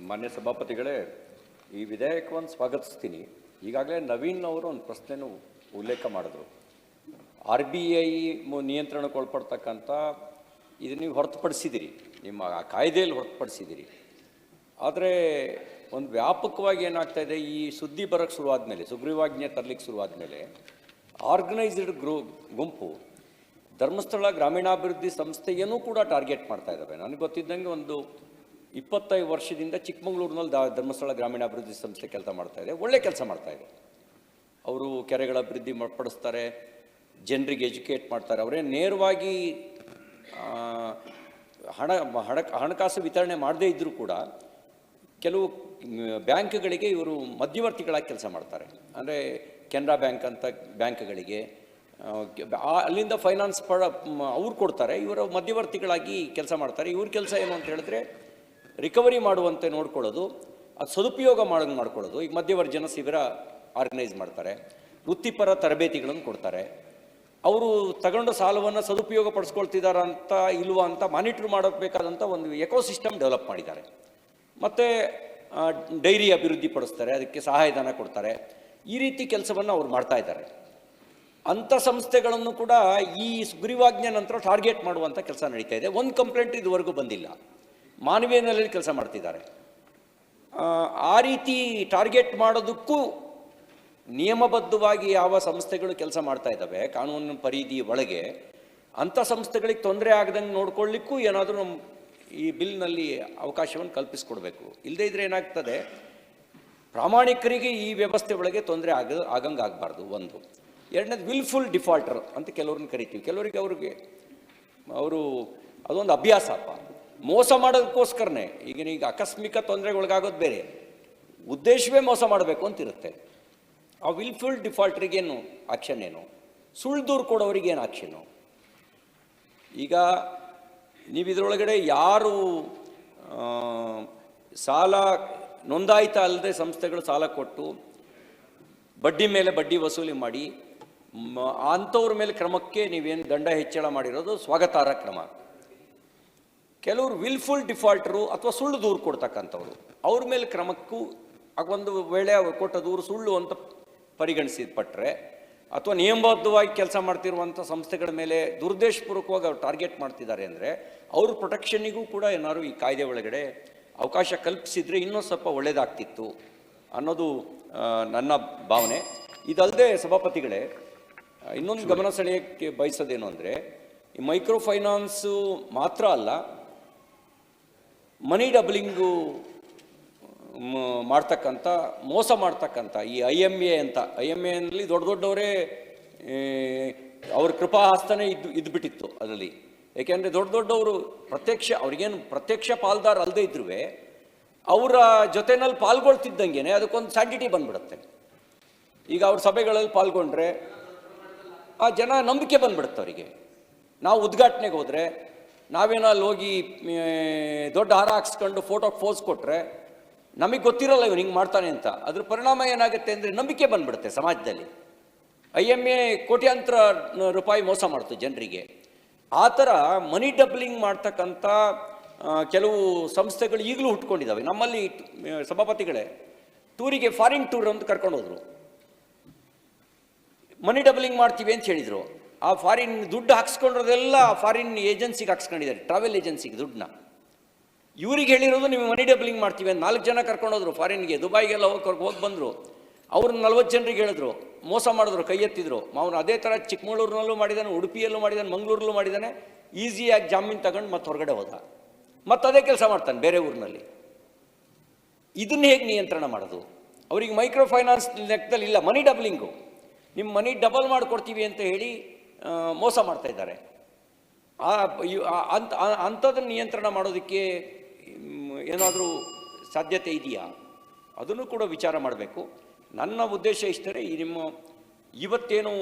ಮಾನ್ಯ ಸಭಾಪತಿಗಳೇ, ಈ ವಿಧೇಯಕವನ್ನು ಸ್ವಾಗತಿಸ್ತೀನಿ. ಈಗಾಗಲೇ ನವೀನ್ ಅವರು ಒಂದು ಪ್ರಶ್ನೆಯನ್ನು ಉಲ್ಲೇಖ ಮಾಡಿದ್ರು. ಆರ್ ಬಿ ಐ ನಿಯಂತ್ರಣಕ್ಕೆ ಒಳಪಡ್ತಕ್ಕಂಥ, ಇದು ನೀವು ಹೊರತುಪಡಿಸಿದಿರಿ. ನಿಮ್ಮ ಆ ಕಾಯ್ದೆಯಲ್ಲಿ ಹೊರತುಪಡಿಸಿದಿರಿ. ಆದರೆ ಒಂದು ವ್ಯಾಪಕವಾಗಿ ಏನಾಗ್ತಾ ಇದೆ, ಈ ಸುದ್ದಿ ಬರೋಕ್ಕೆ ಶುರುವಾದ ಮೇಲೆ ಸುಗ್ರೀವಾಜ್ಞೆ ತರಲಿಕ್ಕೆ ಶುರುವಾದ ಮೇಲೆ ಆರ್ಗನೈಸ್ಡ್ ಗ್ರೂ ಗುಂಪು, ಧರ್ಮಸ್ಥಳ ಗ್ರಾಮೀಣಾಭಿವೃದ್ಧಿ ಸಂಸ್ಥೆಯನ್ನು ಕೂಡ ಟಾರ್ಗೆಟ್ ಮಾಡ್ತಾ ಇದ್ದಾವೆ ನನಗೆ ಗೊತ್ತಿದ್ದಂಗೆ ಒಂದು ಇಪ್ಪತ್ತೈದು ವರ್ಷದಿಂದ ಚಿಕ್ಕಮಗಳೂರಿನಲ್ಲಿ ಧರ್ಮಸ್ಥಳ ಗ್ರಾಮೀಣಾಭಿವೃದ್ಧಿ ಸಂಸ್ಥೆ ಕೆಲಸ ಮಾಡ್ತಾ ಇದೆ. ಒಳ್ಳೆ ಕೆಲಸ ಮಾಡ್ತಾ ಇದೆ. ಅವರು ಕೆರೆಗಳ ಅಭಿವೃದ್ಧಿ ಪಡಿಸ್ತಾರೆ, ಜನರಿಗೆ ಎಜುಕೇಟ್ ಮಾಡ್ತಾರೆ. ಅವರೇ ನೇರವಾಗಿ ಹಣ ಹಣ, ಹಣಕಾಸು ವಿತರಣೆ ಮಾಡದೇ ಇದ್ದರೂ ಕೂಡ ಕೆಲವು ಬ್ಯಾಂಕ್ಗಳಿಗೆ ಇವರು ಮಧ್ಯವರ್ತಿಗಳಾಗಿ ಕೆಲಸ ಮಾಡ್ತಾರೆ. ಅಂದರೆ ಕೆನರಾ ಬ್ಯಾಂಕ್ ಅಂತ ಬ್ಯಾಂಕ್ಗಳಿಗೆ ಅಲ್ಲಿಂದ ಫೈನಾನ್ಸ್ ಪಡ ಅವ್ರು ಕೊಡ್ತಾರೆ. ಇವರು ಮಧ್ಯವರ್ತಿಗಳಾಗಿ ಕೆಲಸ ಮಾಡ್ತಾರೆ. ಇವ್ರ ಕೆಲಸ ಏನು ಅಂತ ಹೇಳಿದ್ರೆ ರಿಕವರಿ ಮಾಡುವಂತೆ ನೋಡ್ಕೊಳ್ಳೋದು ಅದು ಸದುಪಯೋಗ ಮಾಡೋಂಗೆ ಮಾಡ್ಕೊಳ್ಳೋದು. ಈಗ ಮಧ್ಯವರ್ಜನ ಶಿಬಿರ ಆರ್ಗನೈಸ್ ಮಾಡ್ತಾರೆ, ವೃತ್ತಿಪರ ತರಬೇತಿಗಳನ್ನು ಕೊಡ್ತಾರೆ. ಅವರು ತಗೊಂಡ ಸಾಲವನ್ನು ಸದುಪಯೋಗ ಪಡಿಸ್ಕೊಳ್ತಿದಾರ ಅಂತ, ಇಲ್ವಾ ಅಂತ ಮಾನಿಟ್ರ್ ಮಾಡಬೇಕಾದಂಥ ಒಂದು ಎಕೋಸಿಸ್ಟಮ್ ಡೆವಲಪ್ ಮಾಡಿದ್ದಾರೆ. ಮತ್ತು ಡೈರಿ ಅಭಿವೃದ್ಧಿ ಪಡಿಸ್ತಾರೆ, ಅದಕ್ಕೆ ಸಹಾಯಧನ ಕೊಡ್ತಾರೆ. ಈ ರೀತಿ ಕೆಲಸವನ್ನು ಅವ್ರು ಮಾಡ್ತಾ ಇದ್ದಾರೆ. ಅಂಥ ಸಂಸ್ಥೆಗಳನ್ನು ಕೂಡ ಈ ಸುಗ್ರೀವಾಜ್ಞೆ ನಂತರ ಟಾರ್ಗೆಟ್ ಮಾಡುವಂಥ ಕೆಲಸ ನಡೀತಾ ಇದೆ. ಒಂದು ಕಂಪ್ಲೇಂಟ್ ಇದುವರೆಗೂ ಬಂದಿಲ್ಲ. ಮಾನವೀಯ ನೆಲೆಯಲ್ಲಿ ಕೆಲಸ ಮಾಡ್ತಿದ್ದಾರೆ. ಆ, ರೀತಿ ಟಾರ್ಗೆಟ್ ಮಾಡೋದಕ್ಕೂ ನಿಯಮಬದ್ಧವಾಗಿ ಯಾವ ಸಂಸ್ಥೆಗಳು ಕೆಲಸ ಮಾಡ್ತಾ ಇದ್ದಾವೆ ಕಾನೂನಿನ ಪರಿಧಿ ಒಳಗೆ ಅಂಥ ಸಂಸ್ಥೆಗಳಿಗೆ ತೊಂದರೆ ಆಗದಂಗೆ ನೋಡ್ಕೊಳ್ಳಿಕ್ಕೂ ಏನಾದರೂ ನಮ್ಮ ಈ ಬಿಲ್ನಲ್ಲಿ ಅವಕಾಶವನ್ನು ಕಲ್ಪಿಸ್ಕೊಡ್ಬೇಕು. ಇಲ್ಲದೇ ಇದ್ರೆ ಏನಾಗ್ತದೆ ಪ್ರಾಮಾಣಿಕರಿಗೆ ಈ ವ್ಯವಸ್ಥೆ ಒಳಗೆ ತೊಂದರೆ ಆಗ ಆಗಂಗೆ ಆಗಬಾರ್ದು ಒಂದು. ಎರಡನೇದು ವಿಲ್ಫುಲ್ ಡಿಫಾಲ್ಟರ್ ಅಂತ ಕೆಲವ್ರನ್ನ ಕರಿತೀವಿ. ಕೆಲವರಿಗೆ ಅವ್ರಿಗೆ ಅವರು ಅದೊಂದು ಅಭ್ಯಾಸಪ್ಪ ಮೋಸ ಮಾಡೋದಕ್ಕೋಸ್ಕರನೇ. ಈಗ ಈಗ ಆಕಸ್ಮಿಕ ತೊಂದರೆಗೊಳಗಾಗೋದು ಬೇರೆ. ಉದ್ದೇಶವೇ ಮೋಸ ಮಾಡಬೇಕು ಅಂತಿರುತ್ತೆ. ಆ ವಿಲ್ಫುಲ್ ಡಿಫಾಲ್ಟ್ರಿಗೇನು ಆಕ್ಷನ್ ಏನು ಸುಳ್ಳು ದೂರು ಕೊಡೋರಿಗೇನು ಆಕ್ಷನು ಈಗ ನೀವು ಇದರೊಳಗಡೆ ಯಾರು ಸಾಲ ನೋಂದಾಯಿತ ಅಲ್ಲದೆ ಸಂಸ್ಥೆಗಳು ಸಾಲ ಕೊಟ್ಟು ಬಡ್ಡಿ ಮೇಲೆ ಬಡ್ಡಿ ವಸೂಲಿ ಮಾಡಿ ಅಂಥವ್ರ ಮೇಲೆ ಕ್ರಮಕ್ಕೆ ನೀವೇನು ದಂಡ ಹೆಚ್ಚಳ ಮಾಡಿರೋದು ಸ್ವಾಗತಾರ್ಹ ಕ್ರಮ. ಕೆಲವರು ವಿಲ್ಫುಲ್ ಡಿಫಾಲ್ಟರು ಅಥವಾ ಸುಳ್ಳು ದೂರು ಕೊಡ್ತಕ್ಕಂಥವ್ರು. ಅವ್ರ ಮೇಲೆ ಕ್ರಮಕ್ಕೂ ಆಗ ಒಂದು ವೇಳೆ ಅವ್ರು ಕೊಟ್ಟ ದೂರು ಸುಳ್ಳು ಅಂತ ಪರಿಗಣಿಸಿಪಟ್ರೆ ಅಥವಾ ನಿಯಮಬದ್ಧವಾಗಿ ಕೆಲಸ ಮಾಡ್ತಿರುವಂಥ ಸಂಸ್ಥೆಗಳ ಮೇಲೆ ದುರುದ್ದೇಶಪೂರ್ವಕವಾಗಿ ಅವ್ರು ಟಾರ್ಗೆಟ್ ಮಾಡ್ತಿದ್ದಾರೆ ಅಂದರೆ ಅವ್ರ ಪ್ರೊಟೆಕ್ಷನ್ನಿಗೂ ಕೂಡ ಏನಾದ್ರು ಈ ಕಾಯ್ದೆ ಒಳಗಡೆ ಅವಕಾಶ ಕಲ್ಪಿಸಿದರೆ ಇನ್ನೂ ಸ್ವಲ್ಪ ಒಳ್ಳೆಯದಾಗ್ತಿತ್ತು ಅನ್ನೋದು ನನ್ನ ಭಾವನೆ. ಇದಲ್ಲದೆ ಸಭಾಪತಿಗಳೇ ಇನ್ನೊಂದು ಗಮನ ಸೆಳೆಯೋಕ್ಕೆ ಬಯಸೋದೇನು ಅಂದರೆ ಈ ಮೈಕ್ರೋ ಫೈನಾನ್ಸು ಮಾತ್ರ ಅಲ್ಲ ಮನಿ ಡಬ್ಲಿಂಗು ಮಾಡ್ತಕ್ಕಂಥ ಮೋಸ ಮಾಡ್ತಕ್ಕಂಥ ಈ ಐ ಎಂ ಎ ಅಂತ, ಐ ಎಂ ಎನಲ್ಲಿ ದೊಡ್ಡ ದೊಡ್ಡವರೇ ಅವ್ರ ಅವ್ರ ಕೃಪಾಹಸ್ತನೇ ಇದ್ದು, ಇದ್ಬಿಟ್ಟಿತ್ತು ಅದರಲ್ಲಿ. ಏಕೆಂದರೆ ದೊಡ್ಡ ದೊಡ್ಡವರು ಪ್ರತ್ಯಕ್ಷ, ಅವ್ರಿಗೇನು ಪ್ರತ್ಯಕ್ಷ ಪಾಲ್ದಾರ ಅಲ್ಲದೆ ಇದ್ರೂ ಅವರ ಜೊತೆನಲ್ಲಿ ಪಾಲ್ಗೊಳ್ತಿದ್ದಂಗೆ ಅದಕ್ಕೊಂದು ಸ್ಯಾಂಟಿಟಿ ಬಂದ್ಬಿಡುತ್ತೆ. ಈಗ ಅವ್ರ ಸಭೆಗಳಲ್ಲಿ ಪಾಲ್ಗೊಂಡ್ರೆ, ಆ ಜನ ನಂಬಿಕೆ ಬಂದ್ಬಿಡುತ್ತೆ ಅವರಿಗೆ. ನಾವು ಉದ್ಘಾಟನೆಗೆ ಹೋದರೆ ನಾವೇನೋ ಅಲ್ಲಿ ಹೋಗಿ ದೊಡ್ಡ ಹಾರ ಹಾಕ್ಸ್ಕೊಂಡು ಫೋಟೋ ಫೋಸ್ ಕೊಟ್ಟರೆ ನಮಗೆ ಗೊತ್ತಿರಲ್ಲ ಇವನು ಹಿಂಗೆ ಮಾಡ್ತಾನೆ ಅಂತ. ಅದ್ರ ಪರಿಣಾಮ ಏನಾಗುತ್ತೆ ಅಂದರೆ ನಂಬಿಕೆ ಬಂದ್ಬಿಡುತ್ತೆ ಸಮಾಜದಲ್ಲಿ. ಐ ಎಂ ಎ ಕೋಟ್ಯಾಂತರ ರೂಪಾಯಿ ಮೋಸ ಮಾಡ್ತು ಜನರಿಗೆ. ಆ ಥರ ಮನಿ ಡಬ್ಲಿಂಗ್ ಮಾಡ್ತಕ್ಕಂಥ ಕೆಲವು ಸಂಸ್ಥೆಗಳು ಈಗಲೂ ಹುಟ್ಕೊಂಡಿದ್ದಾವೆ ನಮ್ಮಲ್ಲಿ ಸಭಾಪತಿಗಳೇ, ಟೂರಿಗೆ ಫಾರಿನ್ ಟೂರ್ ಅಂತ ಕರ್ಕೊಂಡು ಹೋದರು. ಮನಿ ಡಬ್ಲಿಂಗ್ ಮಾಡ್ತೀವಿ ಅಂತ ಹೇಳಿದರು. ಆ ಫಾರಿನ್ ದುಡ್ಡು ಹಾಕ್ಸ್ಕೊಂಡಿರೋದೆಲ್ಲ ಫಾರಿನ್ ಏಜೆನ್ಸಿಗೆ ಹಾಕ್ಸ್ಕೊಂಡಿದ್ದಾರೆ. ಟ್ರಾವೆಲ್ ಏಜೆನ್ಸಿಗೆ ದುಡ್ಡನ್ನ. ಇವ್ರಿಗೆ ಹೇಳಿರೋದು ನೀವು ಮನಿ ಡಬ್ಲಿಂಗ್ ಮಾಡ್ತೀವಿ ಅಂತ. ನಾಲ್ಕು ಜನ ಕರ್ಕೊಂಡೋದ್ರು ಫಾರಿನ್ಗೆ ದುಬಾಯಿಗೆಲ್ಲ ಹೋಗಿ ಹೋಗಿ ಬಂದರು. ಅವ್ರು ನಲ್ವತ್ತು ಜನರಿಗೆ ಹೇಳಿದ್ರು. ಮೋಸ ಮಾಡಿದ್ರು, ಕೈ ಎತ್ತಿದ್ರು. ಅವನು ಅದೇ ಥರ ಚಿಕ್ಕಮಗಳೂರಿನಲ್ಲೂ ಮಾಡಿದ್ದಾನೆ ಉಡುಪಿಯಲ್ಲೂ ಮಾಡಿದ್ದಾನೆ ಮಂಗಳೂರಲ್ಲೂ ಮಾಡಿದ್ದಾನೆ ಈಸಿಯಾಗಿ ಜಾಮೀನು ತಗೊಂಡು ಮತ್ತೆ ಹೊರಗಡೆ ಹೋದ. ಮತ್ತೆ ಅದೇ ಕೆಲಸ ಮಾಡ್ತಾನೆ ಬೇರೆ ಊರಿನಲ್ಲಿ. ಇದನ್ನು ಹೇಗೆ ನಿಯಂತ್ರಣ ಮಾಡೋದು? ಅವರಿಗೆ ಮೈಕ್ರೋ ಫೈನಾನ್ಸ್ ಲೆಕ್ಕದಲ್ಲಿ ಇಲ್ಲ. ಮನಿ ಡಬ್ಲಿಂಗು ನಿಮ್ಮ ಮನಿ ಡಬಲ್ ಮಾಡಿಕೊಡ್ತೀವಿ ಅಂತ ಹೇಳಿ ಮೋಸ ಮಾಡ್ತಾ ಇದ್ದಾರೆ. ಅಂತ ಅಂಥದ್ದನ್ನು ನಿಯಂತ್ರಣ ಮಾಡೋದಕ್ಕೆ ಏನಾದರೂ ಸಾಧ್ಯತೆ ಇದೆಯಾ? ಅದನ್ನು ಕೂಡ ವಿಚಾರ ಮಾಡಬೇಕು. ನನ್ನ ಉದ್ದೇಶ ಇಷ್ಟೇ ಈ ನಿಮ್ಮ ಇವತ್ತೇನು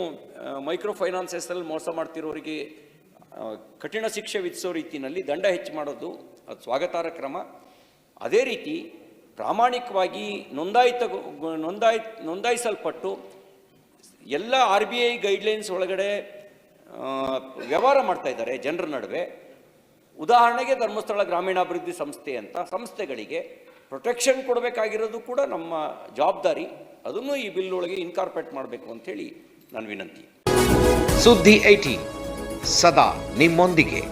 ಮೈಕ್ರೋ ಫೈನಾನ್ಸಸ್ಸಲ್ಲಿ ಮೋಸ ಮಾಡ್ತಿರೋರಿಗೆ ಕಠಿಣ ಶಿಕ್ಷೆ ವಿಧಿಸೋ ರೀತಿಯಲ್ಲಿ ದಂಡ ಹೆಚ್ಚು ಮಾಡೋದು ಅದು ಸ್ವಾಗತಾರ್ಹ ಕ್ರಮ. ಅದೇ ರೀತಿ ಪ್ರಾಮಾಣಿಕವಾಗಿ ನೋಂದಾಯಿತ ನೋಂದಾಯಿ, ನೋಂದಾಯಿಸಲ್ಪಟ್ಟು ಎಲ್ಲ ಆರ್ ಬಿ ಐ ಗೈಡ್ಲೈನ್ಸ್ ಒಳಗಡೆ ವ್ಯವಹಾರ ಮಾಡ್ತಾ ಇದ್ದಾರೆ ಜನರ ನಡುವೆ. ಉದಾಹರಣೆಗೆ ಧರ್ಮಸ್ಥಳ ಗ್ರಾಮೀಣಾಭಿವೃದ್ಧಿ ಸಂಸ್ಥೆ ಅಂತ ಸಂಸ್ಥೆಗಳಿಗೆ ಪ್ರೊಟೆಕ್ಷನ್ ಕೊಡಬೇಕಾಗಿರೋದು ಕೂಡ ನಮ್ಮ ಜವಾಬ್ದಾರಿ. ಅದನ್ನು ಈ ಬಿಲ್ ಒಳಗೆ ಇನ್ಕಾರ್ಪೊರೇಟ್ ಮಾಡಬೇಕು ಅಂತೇಳಿ ನಾನು ವಿನಂತಿ. ಸುದ್ದಿ ಐಟಿ ಸದಾ ನಿಮ್ಮೊಂದಿಗೆ.